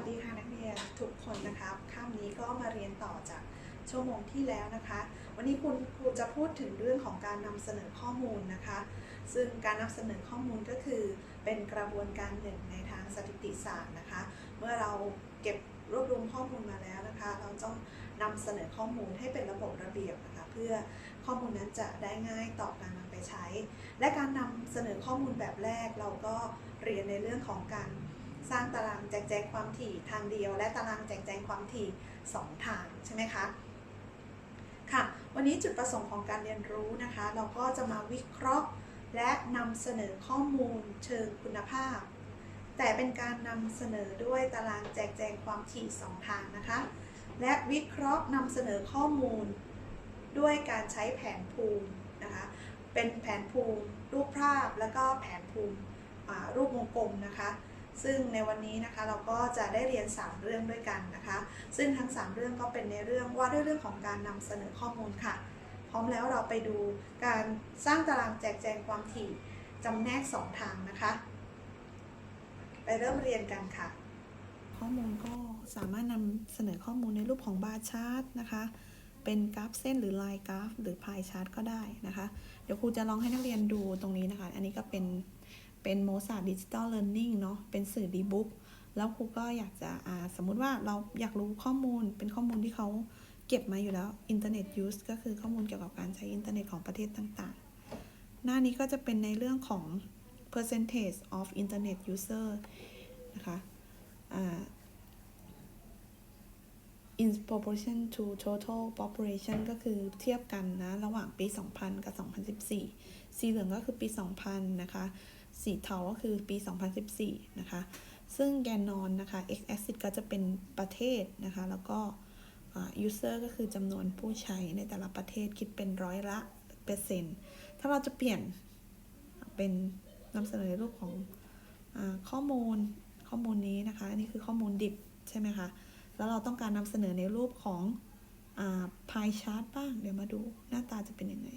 วัสดีค่ะนักเรียนทุกคนนะครับค่ำนี้ก็มาเรียนต่อจากชั่วโมงที่แล้วนะคะ วันนี้คุณครูจะพูดถึงเรื่องของการนำเสนอข้อมูลนะคะ ซึ่งการนำเสนอข้อมูลก็คือเป็นกระบวนการหนึ่งในทางสถิติศาสตร์นะคะ เมื่อเราเก็บรวบรวมข้อมูลมาแล้วนะคะ เราต้องนำเสนอข้อมูลให้เป็นระบบระเบียบนะคะ เพื่อข้อมูลนั้นจะได้ง่ายต่อการนำไปใช้ และการนำเสนอข้อมูลแบบแรกเราก็เรียนในเรื่องของการ สร้างตารางแจกแจงความถี่ทางเดียว และตารางแจกแจงความถี่ 2 ทางใช่ไหมคะค่ะ วันนี้จุดประสงค์ของการเรียนรู้นะคะ เราก็จะมาวิเคราะห์และนำเสนอข้อมูลเชิงคุณภาพ แต่เป็นการนำเสนอด้วยตารางแจกแจงความถี่ 2 ทางนะคะ และวิเคราะห์นำเสนอข้อมูล ด้วยการใช้แผนภูมินะคะ เป็นแผนภูมิ รูปภาพ แล้วก็แผนภูมิรูปวงกลมนะคะ ซึ่งในวันนี้นะคะเราก็จะได้เรียน 3 เรื่องด้วยกันนะคะ ซึ่งทั้ง 3 เรื่องก็เป็นในเรื่องว่าด้วยเรื่องของการนำเสนอข้อมูลค่ะ พร้อมแล้วเราไปดูการสร้างตารางแจกแจงความถี่จำแนก 2 ทางนะคะ ไปเริ่มเรียนกันค่ะ ข้อมูลก็สามารถนำเสนอข้อมูลในรูปของบาร์ชาร์ตนะคะเป็นกราฟเส้นหรือลน์กราฟ หรือพายชาร์ตก็ได้นะคะ เดี๋ยวครูจะลองให้นักเรียนดูตรงนี้นะคะ อันนี้ก็เป็น เป็นโมซาดิจิตอลเลิร์นนิ่งเนาะเป็นสื่อดีบุ๊กแล้วครูก็อยากจะอ่าสมมุติว่าเราอยากรู้ข้อมูลเป็นข้อมูลที่เขาเก็บมาอยู่แล้วอินเทอร์เน็ตยูสก็คือข้อมูลเกี่ยวกับการใช้อินเทอร์เน็ตของประเทศต่างๆ หน้านี้ก็จะเป็นในเรื่องของ percentage of internet user นะคะอ่า in proportion to total population ก็คือเทียบกันนะ ระหว่างปี 2000 กับ 2014 สีเหลืองก็คือปี 2000 นะคะ สีเทาก็คือปี 2014 นะคะ ซึ่งแกนนอนนะคะ x axis ก็จะเป็นประเทศนะคะ แล้วก็ user ก็คือจำนวนผู้ใช้ในแต่ละประเทศคิดเป็นร้อยละเปอร์เซ็นต์ ถ้าเราจะเปลี่ยนเป็นนำเสนอในรูปของอข้อมูลข้อมูลนี้นะคะ อันนี้คือข้อมูลดิบใช่ไหมคะ แล้วเราต้องการนำเสนอในรูปของพายชาร์ตบ้าง เดี๋ยวมาดูหน้าตาจะเป็นยังไง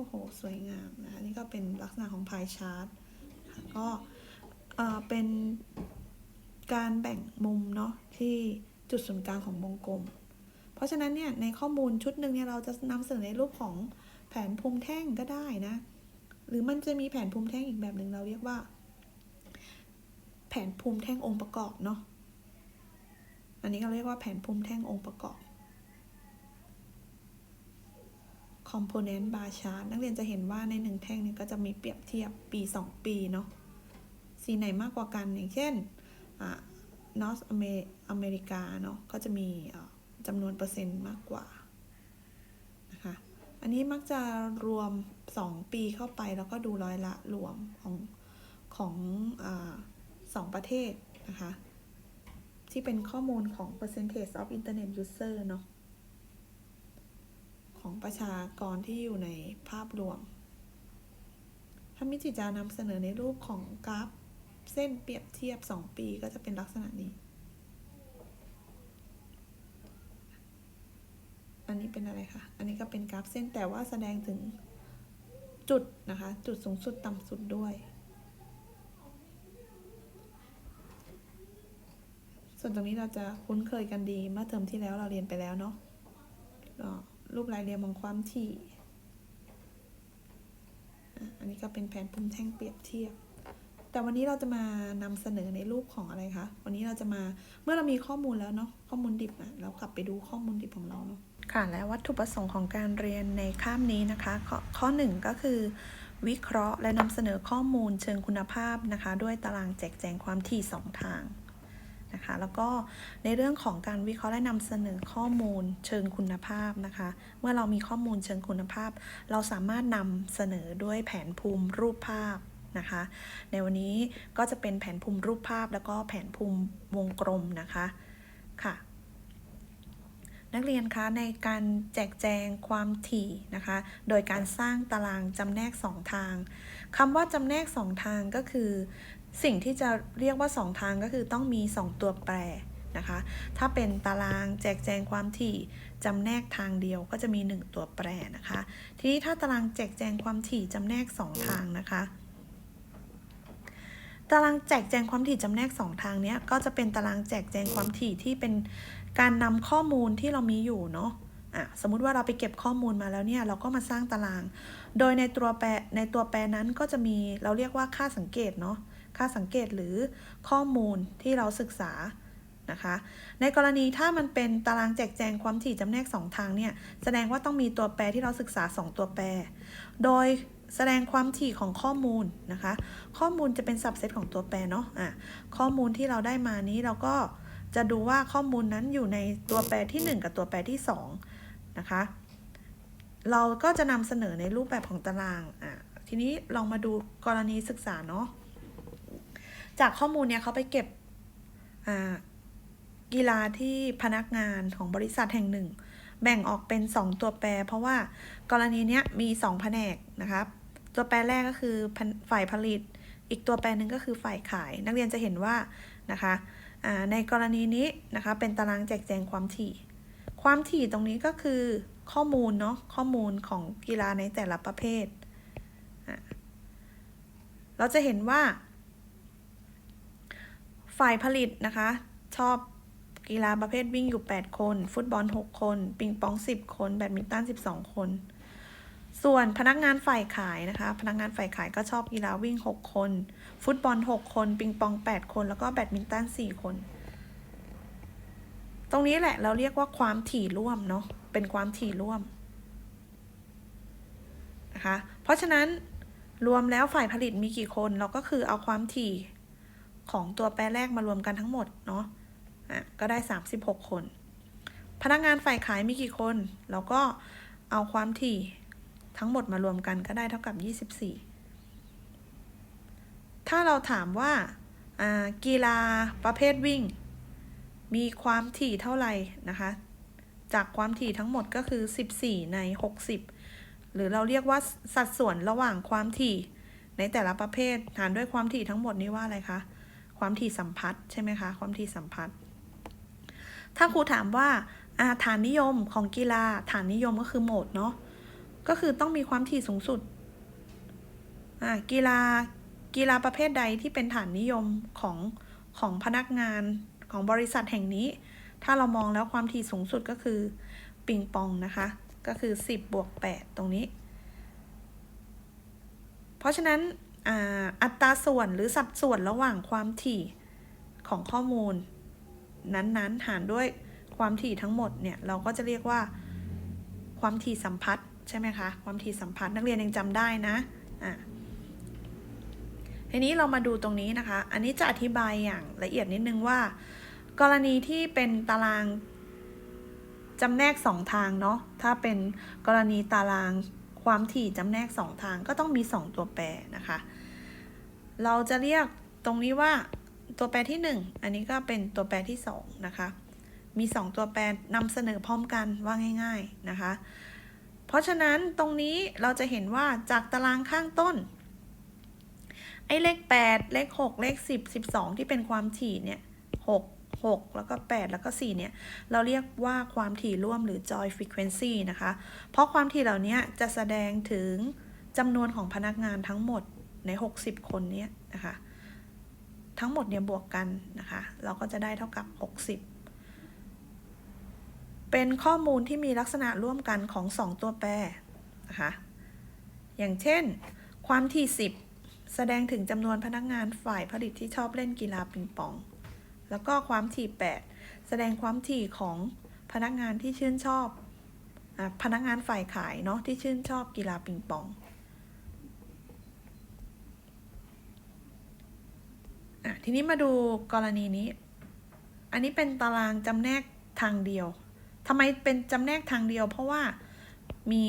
อ้โห สวยงามนะคะ นี่ก็เป็นลักษณะของพายชาร์ตก็เอ่อเป็นการแบ่งมุมเนาะที่จุดศูนย์กลางของวงกลม เพราะฉะนั้นเนี่ยในข้อมูลชุดหนึ่งเนี่ยเราจะนำเสนอในรูปของแผนภูมิแท่งก็ได้นะ หรือมันจะมีแผนภูมิแท่งอีกแบบหนึ่งเราเรียกว่า แผนภูมิแท่งองค์ประกอบเนาะ อันนี้เราเรียกว่าแผนภูมิแท่งองค์ประกอบ component bar chart นักเรียนจะเห็นว่าในหนึ่งแท่งนี่ก็จะมีเปรียบเทียบปี 2 ปีเนาะสีไหนมากกว่ากันอย่างเช่นอ่า North Ame- อเมริกาเนาะก็จะมีจำนวนเปอร์เซ็นต์มากกว่านะคะอันนี้มักจะรวม 2 ปีเข้าไปแล้วก็ดูร้อยละรวมของของอสองประเทศนะคะที่เป็นข้อมูลของ percentage of internet user เนาะ ของประชากรที่อยู่ในภาพรวมถ้ามิจิจะนำเสนอในรูปของกราฟ เส้นเปรียบเทียบ 2 ปีก็จะเป็นลักษณะนี้ อันนี้เป็นอะไรคะ อันนี้ก็เป็นกราฟเส้นแต่ว่าแสดงถึงจุดนะคะ จุดสูงสุดต่ำสุดด้วย ส่วนตรงนี้เราจะคุ้นเคยกันดี เมื่อเทอมที่แล้วเราเรียนไปแล้วเนาะ รูปรายเรียงของความถี่อันนี้ก็เป็นแผนภูมิแท่งเปรียบเทียบ แต่วันนี้เราจะมานำเสนอในรูปของอะไรคะ วันนี้เราจะมาเมื่อเรามีข้อมูลแล้วเนาะข้อมูลดิบอะเรากลับไปดูข้อมูลดิบของเราเนาะค่ะและวัตถุประสงค์ของการเรียนในข้ามนี้นะคะ ข้อข้อหนึ่งก็คือ วิเคราะห์และนำเสนอข้อมูลเชิงคุณภาพนะคะ ด้วยตารางแจกแจงความถี่สองทาง นะคะ แล้วก็ในเรื่องของการวิเคราะห์และนำเสนอข้อมูลเชิงคุณภาพนะคะ เมื่อเรามีข้อมูลเชิงคุณภาพ เราสามารถนำเสนอด้วยแผนภูมิรูปภาพนะคะ ในวันนี้ก็จะเป็นแผนภูมิรูปภาพ แล้วก็แผนภูมิวงกลมนะคะค่ะนักเรียนคะในการแจกแจงความถี่นะคะ โดยการสร้างตารางจำแนก 2 ทางคำว่าจำแนก 2 ทางก็คือ สิ่งที่จะเรียกว่า 2 ทางก็คือต้องมี 2 ตัวแปรนะคะ ถ้าเป็นตารางแจกแจงความถี่จำแนกทางเดียวก็จะมี 1 ตัวแปรนะคะ ทีนี้ถ้าตารางแจกแจงความถี่จำแนก 2 ทางนะคะ ตารางแจกแจงความถี่จำแนกสองทางเนี้ยก็จะเป็นตารางแจกแจงความถี่ที่เป็นการนำข้อมูลที่เรามีอยู่เนาะอะสมมุติว่าเราไปเก็บข้อมูลมาแล้วเนี่ยเราก็มาสร้างตาราง โดยในตัวแปรในตัวแปรนั้นก็จะมีเราเรียกว่าค่าสังเกตเนาะ ค่าสังเกตหรือข้อมูลที่เราศึกษานะคะ ในกรณีถ้ามันเป็นตารางแจกแจงความถี่จำแนกสองทางเนี่ย แสดงว่าต้องมีตัวแปรที่เราศึกษาสองตัวแปร โดยแสดงความถี่ของข้อมูลนะคะ ข้อมูลจะเป็นสับเซตของตัวแปรเนาะอะข้อมูลที่เราได้มานี้เราก็จะดูว่าข้อมูลนั้นอยู่ในตัวแปรที่ 1 กับตัวแปรที่ 2 นะคะ เราก็จะนำเสนอในรูปแบบของตารางอะทีนี้ลองมาดูกรณีศึกษาเนาะ จากข้อมูลเนี่ยเขาไปเก็บกีฬาที่พนักงานของบริษัทแห่งหนึ่ง แบ่งออกเป็น 2 ตัวแปร เพราะว่ากรณีเนี้ยมี 2 แผนกนะครับ ตัวแปรแรกก็คือฝ่ายผลิต อีกตัวแปรหนึ่งก็คือฝ่ายขาย นักเรียนจะเห็นว่านะคะในกรณีนี้นะคะเป็นตารางแจกแจงความถี่ ความถี่ตรงนี้ก็คือข้อมูลเนาะข้อมูลของกีฬาในแต่ละประเภท เราจะเห็นว่า ฝ่ายผลิตนะคะ ชอบกีฬาประเภทวิ่งอยู่ 8 คน ฟุตบอล 6 คน ปิงปอง 10 คน แบดมินตัน 12 คน ส่วนพนักงานฝ่ายขายนะคะ พนักงานฝ่ายขายก็ชอบกีฬาวิ่ง 6 คน ฟุตบอล 6 คน ปิงปอง 8 คน แล้วก็แบดมินตัน 4 คน ตรงนี้แหละเราเรียกว่าความถี่ร่วมเนาะ เป็นความถี่ร่วมนะคะ เพราะฉะนั้นรวมแล้วฝ่ายผลิตมีกี่คน เราก็คือเอาความถี่ ของตัวแปรแรกมารวมกันทั้งหมดเนาะอะก็ได้ 36 คน พนักงานฝ่ายขายมีกี่คน เราก็เอาความถี่ทั้งหมดมารวมกันก็ได้เท่ากับ 24 ถ้าเราถามว่ากีฬาประเภทวิ่ง มีความถี่เท่าไหร่นะคะ จากความถี่ทั้งหมดก็คือ 14 ใน 60 หรือเราเรียกว่าสัดส่วนระหว่างความถี่ในแต่ละประเภทหารด้วยความถี่ทั้งหมดนี้ว่าอะไรคะ ความถี่สัมพัทธ์ใช่ไหมคะ ความถี่สัมพัทธ์ ถ้าครูถามว่าาฐานนิยมของกีฬาฐานนิยมก็คือโหมดเนาะ ก็คือต้องมีความถี่สูงสุดกีฬา กีฬาประเภทใดที่เป็นฐานนิยมของของพนักงานของบริษัทแห่งนี้ ถ้าเรามองแล้วความถี่สูงสุดก็คือปิงปองนะคะ ก็คือ 10บวก8ตรงนี้ เพราะฉะนั้น อัตราส่วนหรือสัดส่วนระหว่างความถี่ของข้อมูล นั้นๆ หารด้วยความถี่ทั้งหมดเนี่ย เราก็จะเรียกว่าความถี่สัมพัทธ์ใช่ไหมคะ ความถี่สัมพัทธ์นักเรียนยังจำได้นะอะทีนี้เรามาดูตรงนี้นะคะ อันนี้จะอธิบายอย่างละเอียดนิดนึงว่า กรณีที่เป็นตารางจำแนกสองทางเนาะ ถ้าเป็นกรณีตารางความถี่จำแนกสองทางก็ต้องมีสองตัวแปรนะคะ เราจะเรียกตรงนี้ว่าตัวแปรที่ 1 อันนี้ก็เป็นตัวแปรที่ 2 นะคะ มี 2 ตัวแปรนำเสนอพร้อมกันว่าง่าย ๆนะคะ เพราะฉะนั้นตรงนี้เราจะเห็นว่าจากตารางข้างต้น ไอ้เลข 8 เลข 6 เลข 10 12 ที่เป็นความถี่เนี่ย6 6 แล้วก็ 8 แล้วก็ 4 เนี่ย เราเรียกว่าความถี่ร่วมหรือ joy frequency นะคะ เพราะความถี่เหล่านี้จะแสดงถึงจำนวนของพนักงานทั้งหมด ใน 60 คนนี้นะคะ ทั้งหมดเนี่ยบวกกันนะคะ เราก็จะได้เท่ากับ 60 เป็นข้อมูลที่มีลักษณะร่วมกันของ 2 ตัวแปรนะคะ อย่างเช่น ความถี่ 10 แสดงถึงจำนวนพนักงานฝ่ายผลิตที่ชอบเล่นกีฬาปิงปอง แล้วก็ความถี่ 8 แสดงความถี่ของพนักงานที่ชื่นชอบอพนักงานฝ่ายขายเนาะที่ชื่นชอบกีฬาปิงปอง ทีนี้มาดูกรณีนี้ อันนี้เป็นตารางจำแนกทางเดียวทำไมเป็นจำแนกทางเดียว เพราะว่ามี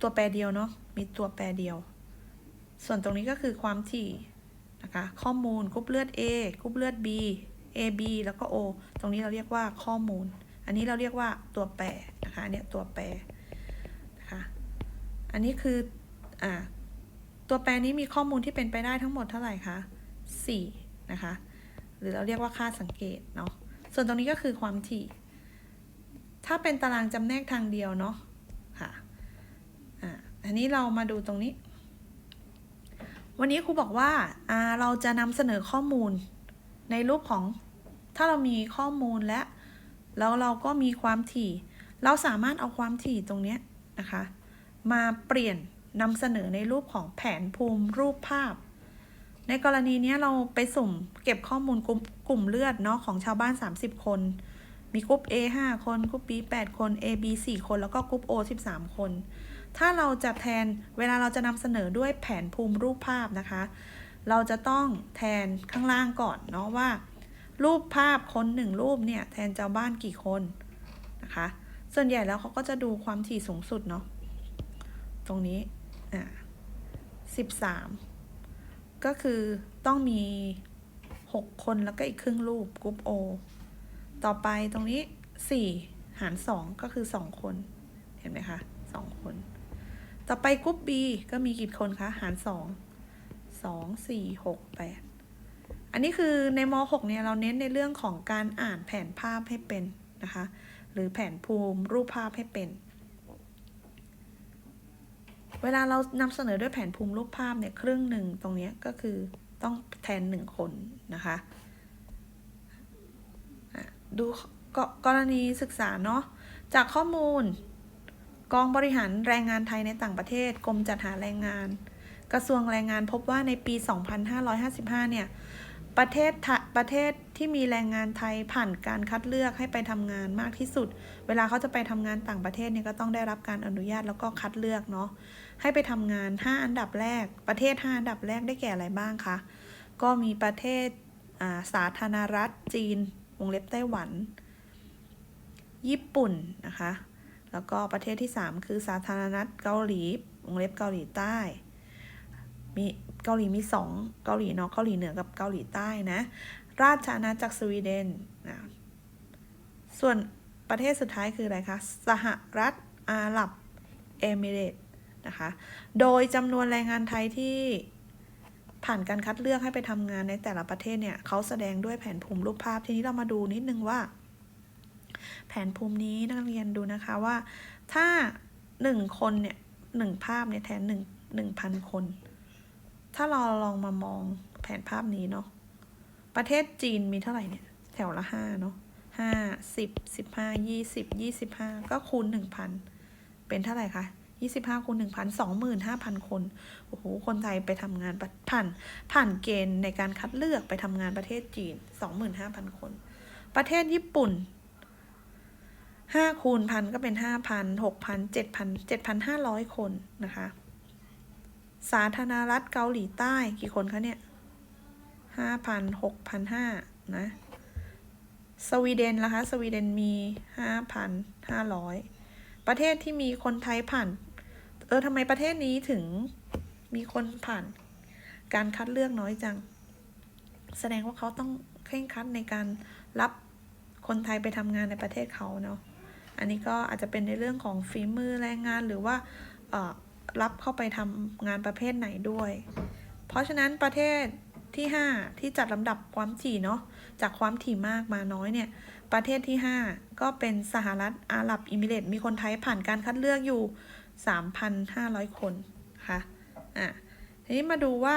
ตัวแปรเดียวเนาะมีตัวแปรเดียว ส่วนตรงนี้ก็คือความถี่นะคะข้อมูลกรุ๊ปเลือด A กรุ๊ปเลือด B AB แล้วก็ O ตรงนี้เราเรียกว่าข้อมูล อันนี้เราเรียกว่าตัวแปรนะคะเนี่ยตัวแปรนะคะอันนี้คืออ่าตัวแปรนี้มีข้อมูลที่เป็นไปได้ทั้งหมดเท่าไหร่คะ4 นะคะ หรือเราเรียกว่าค่าสังเกตเนาะ ส่วนตรงนี้ก็คือความถี่ ถ้าเป็นตารางจำแนกทางเดียวเนาะค่ะ อ่าอันนี้เรามาดูตรงนี้ วันนี้ครูบอกว่าอ่า เราจะนำเสนอข้อมูลในรูปของ ถ้าเรามีข้อมูลและ แล้วเราก็มีความถี่ เราสามารถเอาความถี่ตรงนี้นะคะ มาเปลี่ยนนำเสนอในรูปของแผนภูมิรูปภาพ ในกรณีนี้เราไปสุ่มเก็บข้อมูลกลุ่มกลุ่มเลือดเนาะของชาวบ้าน 30 คน มีกลุ่ม A 5 คนกลุ่ม B 8 คน A B 4 คนแล้วก็กลุ่ม O 13 คน ถ้าเราจะแทนเวลาเราจะนำเสนอด้วยแผนภูมิรูปภาพนะคะ เราจะต้องแทนข้างล่างก่อนเนาะว่า รูปภาพคนหนึ่งรูปเนี่ยแทนชาวบ้านกี่คนนะคะ ส่วนใหญ่แล้วเขาก็จะดูความถี่สูงสุดเนาะตรงนี้อ่าสิบสาม ก็คือต้องมีหกคนแล้วก็อีกครึ่งรูปกรุ๊ปโอต่อไปตรงนี้สี่หารสองก็คือสองคน เห็นไหมคะสองคน ต่อไปกรุ๊ป B ก็มีกี่คนคะ หารสองสองสี่หกแปดอันนี้คือในม .6 เนี่ยเราเน้นในเรื่องของการอ่านแผนภาพให้เป็นนะคะ หรือแผนภูมิรูปภาพให้เป็น เวลาเรานำเสนอด้วยแผนภูมิรูปภาพเนี่ยครึ่งหนึ่งตรงนี้ก็คือต้องแทนหนึ่งคนนะคะดูกกรณีศึกษาเนาะจากข้อมูล กองบริหารแรงงานไทยในต่างประเทศกรมจัดหาแรงงาน กระทรวงแรงงานพบว่าในปี 2555 เนี่ยประเทศประเทศที่มีแรงงานไทยผ่านการคัดเลือกให้ไปทำงานมากที่สุด เวลาเขาจะไปทำงานต่างประเทศเนี่ยก็ต้องได้รับการอนุญาตแล้วก็คัดเลือกเนาะ ให้ไปทำงาน 5 อันดับแรก ประเทศ 5 อันดับแรกได้แก่อะไรบ้างคะ ก็มีประเทศอ่าสาธารณรัฐจีน วงเล็บไต้หวัน ญี่ปุ่นนะคะ แล้วก็ประเทศที่ 3 คือสาธารณรัฐเกาหลี วงเล็บเกาหลีใต้ มีเกาหลีมี 2 เกาหลีนาะเกาหลีเหนือกับเกาหลีใต้นะ ราชอาณาจักรสวีเดนนะ ส่วนประเทศสุดท้ายคืออะไรคะ สหรัฐอาหรับ เอมิเรต นะคะ โดยจำนวนแรงงานไทยที่ผ่านการคัดเลือกให้ไปทำงานในแต่ละประเทศเนี่ยเขาแสดงด้วยแผนภูมิรูปภาพทีนี้เรามาดูนิดนึงว่า แผนภูมินี้นักเรียนดูนะคะว่า ถ้าหนึ่งคนเนี่ยหนึ่งภาพเนี่ยแทนหนึ่งหนึ่งพันคน ถ้าเราลองมามองแผนภาพนี้เนาะประเทศจีนมีเท่าไหร่เนี่ย แถวละห้าเนาะห้าสิบสิบห้ายี่สิบยี่สิบห้าก็คูณหนึ่งพันเป็นเท่าไหร่คะ ยี่สิบห้าคูณหนึ่งพันสองหมื่นห้าพันคน โอ้โห คนไทยไปทำงานผ่านผ่านเกณฑ์ในการคัดเลือกไปทำงานประเทศจีนสองหมื่นห้าพันคน ประเทศญี่ปุ่นห้าคูณพันก็เป็นห้าพันหกพันเจ็ดพันเจ็ดพันห้าร้อยคนนะคะ สาธารณรัฐเกาหลีใต้กี่คนคะเนี่ยห้าพันหกพันห้านะ สวีเดนล่ะคะ สวีเดนมีห้าพันห้าร้อยประเทศที่มีคนไทยผ่าน เออทำไมประเทศนี้ถึงมีคนผ่านการคัดเลือกน้อยจัง แสดงว่าเขาต้องเคร่งคัดในการรับคนไทยไปทำงานในประเทศเขาเนาะ อันนี้ก็อาจจะเป็นในเรื่องของฝีมือแรงงานหรือว่าเออรับเข้าไปทำงานประเภทไหนด้วย เพราะฉะนั้นประเทศที่ 5 ที่จัดลำดับความถี่เนาะจากความถี่มากมาน้อยเนี่ย ประเทศที่ 5 ก็เป็นสหรัฐอาหรับอิมิเรตส์มีคนไทยผ่านการคัดเลือกอยู่ 3,500 คนค่ะอะทีนี้มาดูว่า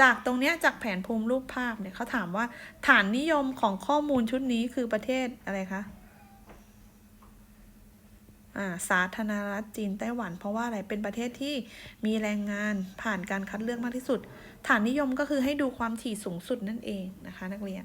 จากตรงเนี้ยจากแผนภูมิรูปภาพเนี่ยเขาถามว่าฐานนิยมของข้อมูลชุดนี้คือประเทศอะไรคะอ่าสาธารณรัฐจีนไต้หวันเพราะว่าอะไรเป็นประเทศที่มีแรงงานผ่านการคัดเลือกมากที่สุด ฐานนิยมก็คือให้ดูความถี่สูงสุดนั่นเองนะคะ นักเรียน